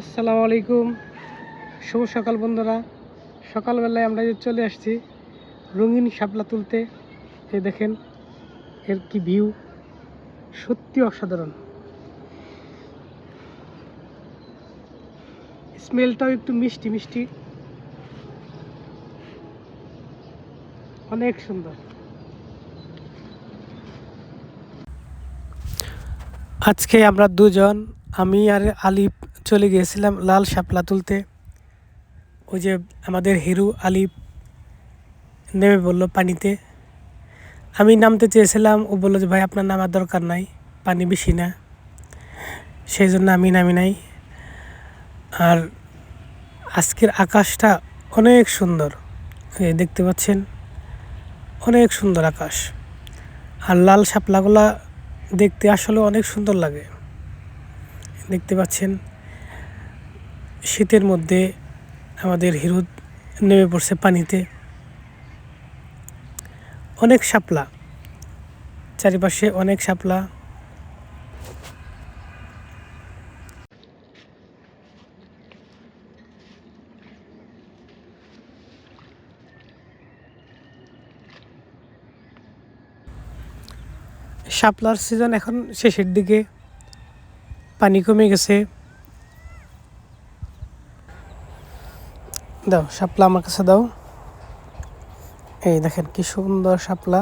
আসসালামু আলাইকুম। শুভ সকাল বন্ধুরা। সকালবেলায় আমরা চলে আসছি, রঙিন শাপলা তুলতে এই দেখেন, এর কি ভিউ সত্যি অসাধারণ। স্মেলটাও একটু মিষ্টি মিষ্টি। অনেক সুন্দর। আজকে আমরা দুজন, আমি আর আলিফ চলে গিয়েছিলাম লাল শাপলা তুলতে। ওই যে আমাদের হিরু আলিফ নেমে বলল পানিতে। আমি নামতে চেয়েছিলাম, ও বলল যে, ভাই, আপনার নামার দরকার নাই, পানি বেশি না। সেই জন্য আমি নামি নাই। আর আজকের আকাশটা অনেক সুন্দর দেখতে পাচ্ছেন, অনেক সুন্দর আকাশ। আর লাল শাপলাগুলা দেখতে আসলে অনেক সুন্দর লাগে, দেখতে পাচ্ছেন। শীতের মধ্যে আমাদের হিরো নেমে পড়ছে পানিতে। অনেক শাপলা, চারিপাশে অনেক শাপলা। শাপলার সিজন এখন শেষের দিকে। পানি কমে গেছে। দাও, শাপলা আমার কাছে দাও। এই দেখেন কি সুন্দর শাপলা।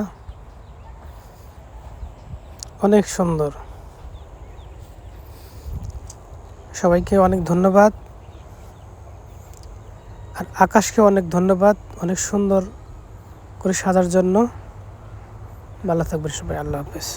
অনেক সুন্দর। সবাইকে অনেক ধন্যবাদ। আর আকাশকে অনেক ধন্যবাদ, অনেক সুন্দর করে সাজার জন্য। ভালো থাকবেন সবাই, আল্লাহ হাফেজ।